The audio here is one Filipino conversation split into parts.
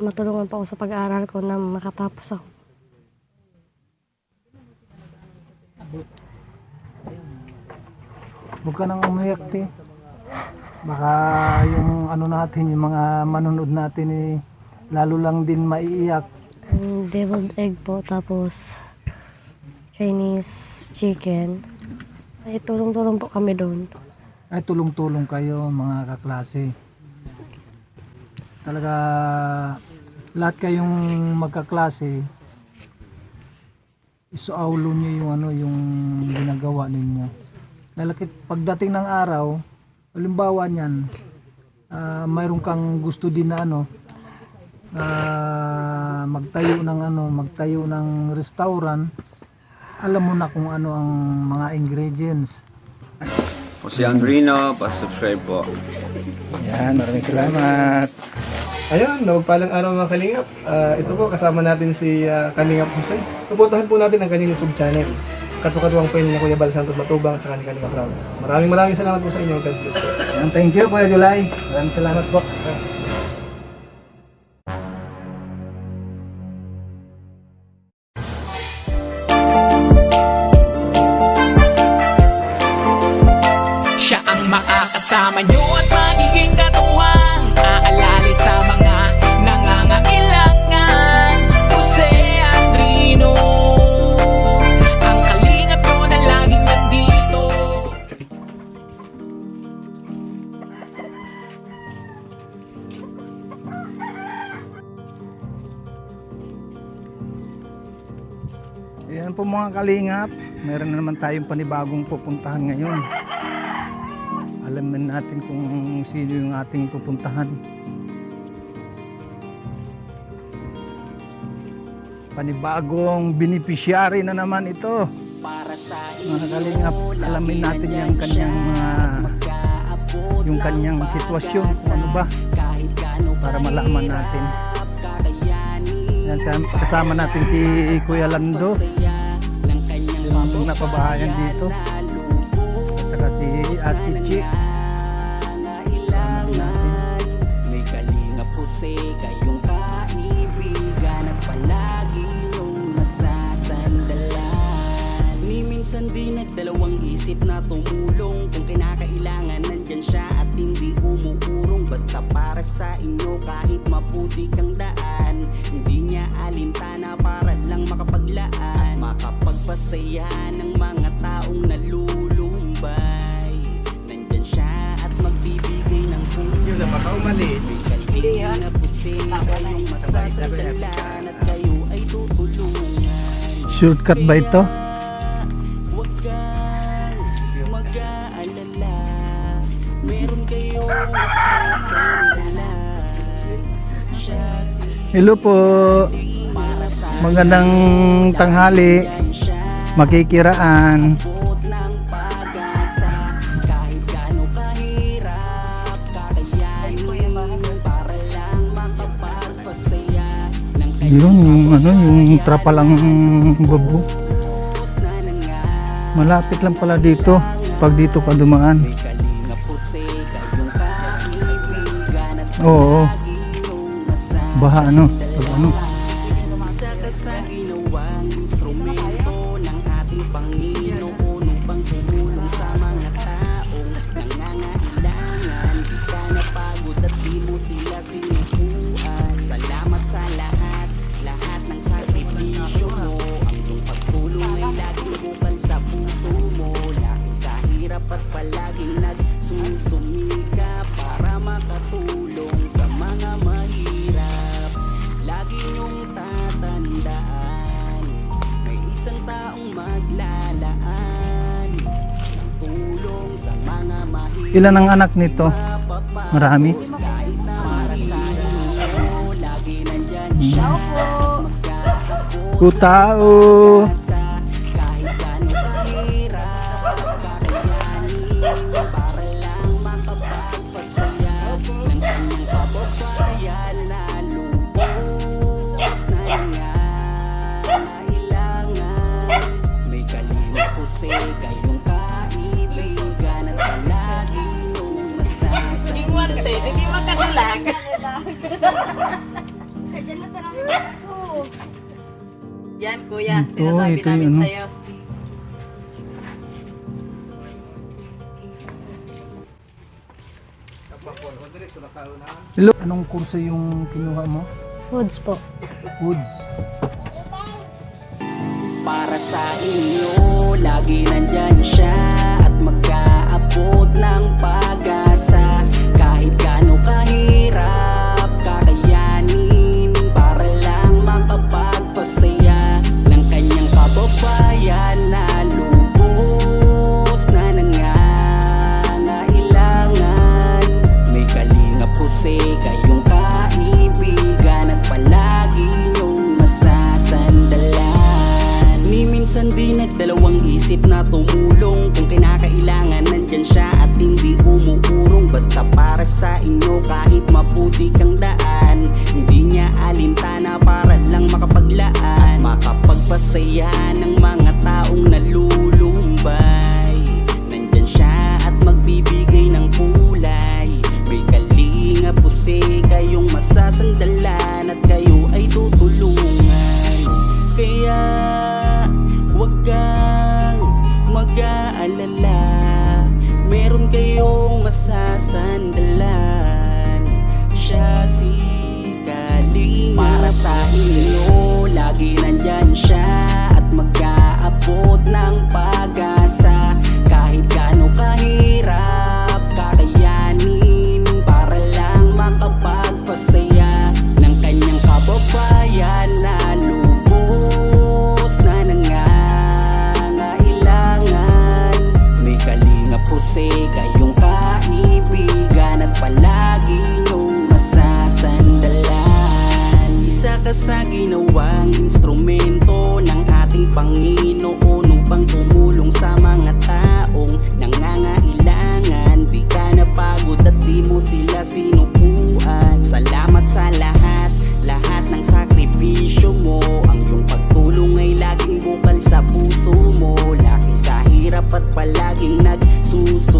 matulungan po ako sa pag-aaral ko na makatapos ako. Huwag ka nang umiyak, te. Baka yung ano natin, yung mga manonood natin eh, lalo lang din maiiyak. Yung deviled egg po, tapos Chinese chicken. Ay, tulong-tulong po kami doon. Ay, tulong-tulong kayo mga kaklase. Talaga, lahat kayong magkaklase, isuaulo nyo yung ano, yung ginagawa ninyo. Lalakit, pagdating ng araw, halimbawa niyan, ah, mayroon kang gusto din na ano, ah, magtayo ng ano, magtayo ng restaurant, alam mo na kung ano ang mga ingredients. O si Andrino, pa-subscribe po. Yan, maraming salamat. Ayun, nawagpalang araw mga Kalingap. Ah, ito po, kasama natin si ah, Kalingap Jose. Suportahan po natin ang kanyang YouTube channel. Katukatuwang po yun ni Kuya Bal Santos Matubang sa kanyang Kalingap Round. Maraming maraming salamat po sa inyo. God bless po. Thank you, Kuya July. Maraming salamat po. Siya ang makakasama nyo at magiging katuwang Yan po mga kalingap. Meron na naman tayong panibagong pupuntahan ngayon. Alamin natin kung sino yung ating pupuntahan. Panibagong beneficiary na naman ito. Para sa Mga kalingap, alamin natin yung kanyang mga yung kanyang sitwasyon, ano ba, para malaman natin. Yan, sam- kasama natin si Kuya Lando, yung napabahayan dito. At saka si Ate Chi. Kasama natin. May kalingap po si kayong kaibigan palagi niyong masasandalan. Ni minsan di nagdalawang isip na tumulong kung kinakailangan nandyan siya at hindi umuurong basta para sa inyo kahit maputi kang daan. Hindi niya alintana para lang makapaglaan at makapagpasaya ng mga taong nalulumbay. Nandyan siya at magbibigay ng puno na baka umalit. Kalingin na pusi kayong masasandalan at kayo ay tutulungan. Shortcut ba ito? Huwag kang mag-aalala Meron kayong masasandalan Hello po. Magandang tanghali. Makikiraan. Yun, yung ano, yung trapalang babo. Malapit lang pala dito. Pag dito ka dumaan. Oo. Baha ano. Pag ano. Sila sinukuan. Salamat sa lahat, lahat ng sakripisyo mo. Ang iyong pagtulong ay laging bukal sa puso mo. Laki sa hirap at palaging nagsusumika para makatulong sa mga mahirap. Lagi niyong tatandaan May isang taong maglalaan Ng tulong sa mga mahirap Ilan ang anak nito? Marami. Siya Magkaabot Kutao. sa kahit gaano kahirap Kakayanin para lang makapagpasaya Ng kanyang kababayan na lubos Yan, kuya. Ito, Sinasabi ito namin yung ano. sa'yo. Hello, anong kurso yung kinuha mo? Foods po. Foods. Para sa inyo, lagi nandyan siya para sa inyo kahit maputi kang daan. Hindi niya alintana para lang makapaglaan At makapagpasaya ng mga taong nalulumbay Nandyan siya at magbibigay ng kulay. May kalinga pusi kayong masasandalan At kayo ay tutulungan. Kaya wag kang mag-aalala. Meron kayong masasandalan sa inyo, lagi nandyan siya ginawang instrumento ng ating Panginoon Upang tumulong sa mga taong nangangailangan. Di ka napagod at di mo sila sinukuan Salamat sa lahat, lahat ng sakripisyo mo. Ang iyong pagtulong ay laging bukal sa puso mo. Laki sa hirap at palaging nagsusumika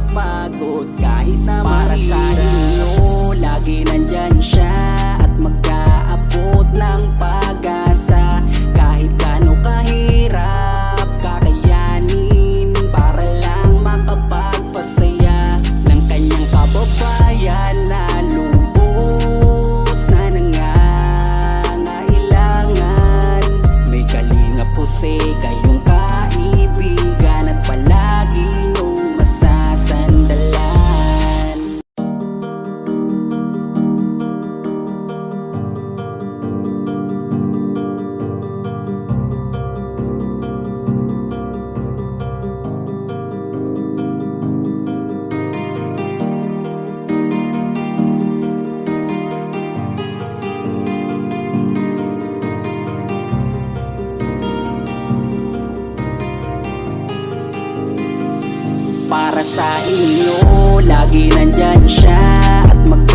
mapapagod kahit na Para sa inyo, lagi nandyan Para sa inyo, lagi nandyan siya At magkaabot